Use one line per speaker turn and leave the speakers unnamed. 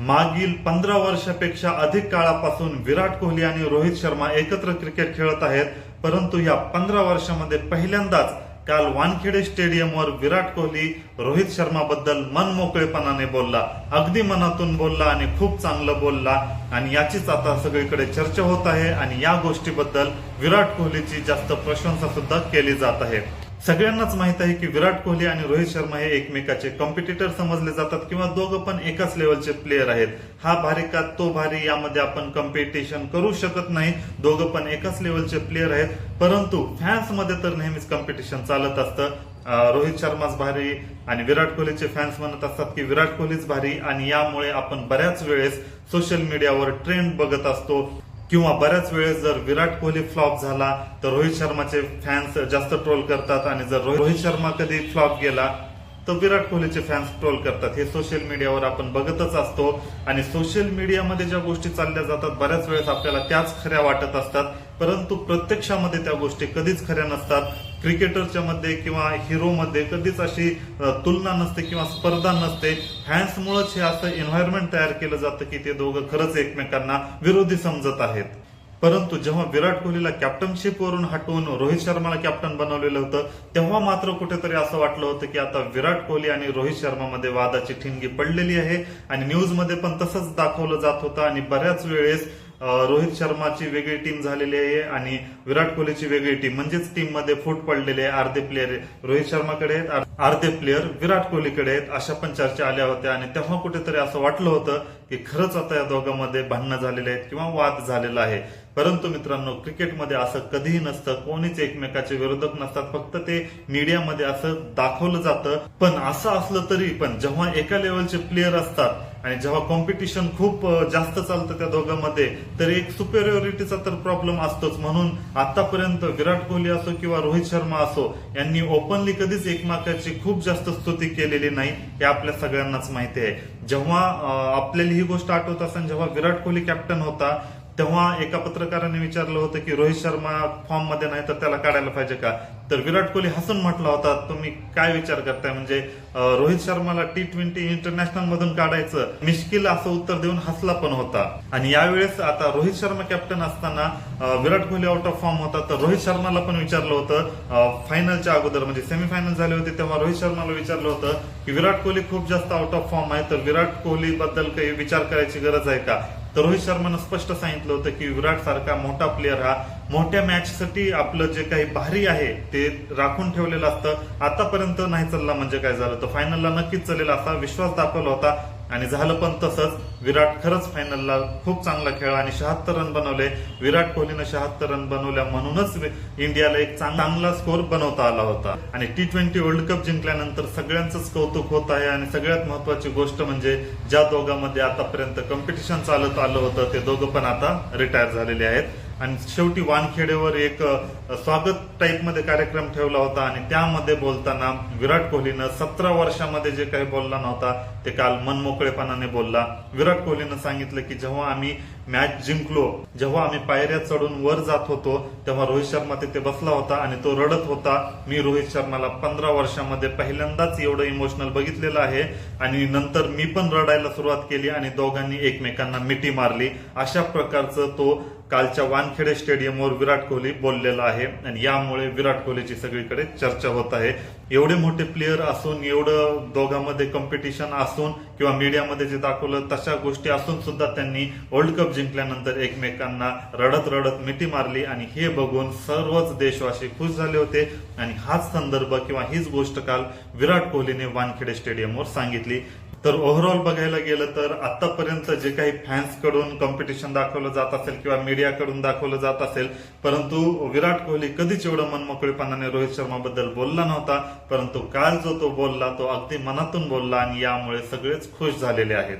मागील पंधरा वर्षापेक्षा अधिक काळापासून विराट कोहली आणि रोहित शर्मा एकत्र क्रिकेट खेळत आहेत परंतु या पंधरा वर्षामध्ये पहिल्यांदाच काल वानखेडे स्टेडियमवर विराट कोहली रोहित शर्मा बद्दल मन मोकळेपणाने बोलला. अगदी मनातून बोलला आणि खूप चांगलं बोलला. आणि याचीच आता सगळीकडे चर्चा होत आहे आणि या गोष्टीबद्दल विराट कोहलीची जास्त प्रशंसा सुद्धा केली जात आहे. सगळ्यांनाच माहीत आहे की विराट कोहली आणि रोहित शर्मा हे एकमेकाचे कॉम्पिटिटर समजले जातात किंवा दोघं पण एकाच लेवलचे प्लेअर आहेत. हा भारी का तो भारी यामध्ये आपण कॉम्पिटिशन करू शकत नाही. दोघं पण एकाच लेवलचे प्लेअर आहेत. परंतु फॅन्समध्ये तर नेहमीच कॉम्पिटिशन चालत असतं. रोहित शर्माच भारी आणि विराट कोहलीचे फॅन्स म्हणत असतात की विराट कोहलीच भारी आणि यामुळे आपण बऱ्याच वेळेस सोशल मीडियावर ट्रेंड बघत असतो. किंवा बऱ्याच वेळेस जर विराट कोहली फ्लॉप झाला तर रोहित शर्माचे फॅन्स जास्त ट्रोल करतात आणि जर रोहित- शर्मा कधी फ्लॉप गेला तर विराट कोहलीचे फॅन्स ट्रोल करतात. हे सोशल मीडियावर आपण बघतच असतो. आणि सोशल मीडियामध्ये ज्या गोष्टी चालल्या जातात बऱ्याच वेळेस आपल्याला त्याच खऱ्या वाटत असतात. परंतु प्रत्यक्षामध्ये त्या गोष्टी कधीच खऱ्या नसतात. क्रिकेटरच्या मध्ये किंवा हिरो मध्ये कधीच अशी तुलना नसते किंवा स्पर्धा नसते. फॅन्समुळेच हे असं एन्व्हायरमेंट तयार केलं जातं की ते दोघं खरंच एकमेकांना विरोधी समजत आहेत. परंतु जेव्हा विराट कोहलीला कॅप्टनशिप वरून हटवून रोहित शर्माला कॅप्टन बनवलेलं होतं तेव्हा मात्र कुठेतरी असं वाटलं होतं की आता विराट कोहली आणि रोहित शर्मामध्ये वादाची ठिणगी पडलेली आहे. आणि न्यूजमध्ये पण तसंच दाखवलं जात होतं आणि बऱ्याच वेळेस रोहित शर्माची वेगळी टीम झालेली आहे आणि विराट कोहलीची वेगळी टीम म्हणजेच टीममध्ये फूट पडलेले आहे अर्धे प्लेअर रोहित शर्माकडे आहेत अर्धे- अर्धे प्लेअर विराट कोहलीकडे आहेत अशा पण चर्चा आल्या होत्या. आणि तेव्हा कुठेतरी असं वाटलं होतं की खरंच आता या दोघांमध्ये भांडणं झालेले आहेत किंवा वाद झालेला आहे. परंतु मित्रांनो क्रिकेटमध्ये असं कधीही नसतं. कोणीच एकमेकाचे विरोधक नसतात. फक्त ते मीडियामध्ये असं दाखवलं जातं. पण असं असलं तरी पण जेव्हा एका लेवलचे प्लेयर असतात आणि जेव्हा कॉम्पिटिशन खूप जास्त चालतं त्या दोघांमध्ये तर एक सुपेरियरिटीचा तर प्रॉब्लेम असतोच. म्हणून आतापर्यंत विराट कोहली असो किंवा रोहित शर्मा असो यांनी ओपनली कधीच एकमेकाची खूप जास्त स्तुती केलेली नाही हे आपल्या सगळ्यांनाच माहिती आहे. जेव्हा आपल्याला ही गोष्ट आठवत असताना जेव्हा विराट कोहली कॅप्टन होता तेव्हा एका पत्रकाराने विचारलं होतं की रोहित शर्मा फॉर्ममध्ये नाही तर त्याला काढायला पाहिजे का? तर विराट कोहली हसून म्हटला होता तुम्ही काय विचार करताय? म्हणजे रोहित शर्माला टी ट्वेंटी इंटरनॅशनल मधून काढायचं मिश्किल असं उत्तर देऊन हसला पण होता. आणि यावेळेस आता रोहित शर्मा कॅप्टन असताना Virat Kohli out of form होता. तर रोहित शर्माला पण विचारलं होतं फायनलच्या अगोदर म्हणजे सेमीफायनल झाले होते तेव्हा रोहित शर्माला विचारलं होतं की विराट कोहली खूप जास्त आउट ऑफ फॉर्म आहे तर विराट कोहली बद्दल काही विचार करायची गरज आहे का? तर रोहित शर्मानं स्पष्ट सांगितलं होतं की विराट सारखा मोठा प्लेअर हा मोठ्या मॅच साठी आपलं जे काही भारी आहे ते राखून ठेवलेलं असतं. आतापर्यंत नाही चालला म्हणजे काय झालं? तर फायनलला नक्कीच चालेल असा विश्वास दाखवला होता. आणि झालं पण तसंच. विराट खरंच फायनलला खूप चांगला खेळ आणि शहात्तर रन बनवले. विराट कोहलीनं शहात्तर रन बनवल्या म्हणूनच इंडियाला एक चांगला स्कोर बनवता आला होता. आणि टी ट्वेंटी वर्ल्ड कप जिंकल्यानंतर सगळ्यांचंच कौतुक होत आहे आणि सगळ्यात महत्वाची गोष्ट म्हणजे ज्या दोघांमध्ये आतापर्यंत कॉम्पिटिशन चालत आलं होतं ते दोघं पण आता रिटायर झालेले आहेत. आणि शेवटी वानखेडेवर एक स्वागत टाईपमध्ये कार्यक्रम ठेवला होता आणि त्यामध्ये बोलताना विराट कोहलीनं सतरा वर्षामध्ये जे काही बोलला नव्हता ते काल मनमोकळेपणाने बोलला. विराट कोहलीनं सांगितलं की जेव्हा आम्ही मॅच जिंकलो जेव्हा आम्ही पायऱ्या चढून वर जात होतो तेव्हा रोहित शर्मा तिथे बसला होता आणि तो रडत होता. मी रोहित शर्माला पंधरा वर्षामध्ये पहिल्यांदाच एवढं इमोशनल बघितलेलं आहे आणि नंतर मी पण रडायला सुरुवात केली आणि दोघांनी एकमेकांना मिठी मारली. अशा प्रकारचं तो कालच्या वान वानखेडे स्टेडियमवर विराट कोहली बोललेला आहे आणि यामुळे विराट कोहलीची सगळीकडे चर्चा होत आहे. एवढे मोठे प्लेअर असून एवढं दोघांमध्ये कॉम्पिटिशन असून किंवा मीडियामध्ये जे दाखवलं तशा गोष्टी असून सुद्धा त्यांनी वर्ल्ड कप जिंकल्यानंतर एकमेकांना रडत रडत मिठी मारली आणि हे बघून सर्वच देशवासी खुश झाले होते. आणि हाच संदर्भ किंवा हीच गोष्ट काल विराट कोहलीने वानखेडे स्टेडियमवर सांगितली. तर ओव्हरऑल बघायला गेलं तर आतापर्यंत जे काही फॅन्सकडून कॉम्पिटिशन दाखवलं जात असेल किंवा मीडियाकडून दाखवलं जात असेल परंतु विराट कोहली कधीच एवढं मनमोकळेपणाने रोहित शर्माबद्दल बोलला नव्हता परंतु काल जो तो बोलला तो अगदी मनातून बोलला आणि यामुळे सगळेच खुश झालेले आहेत.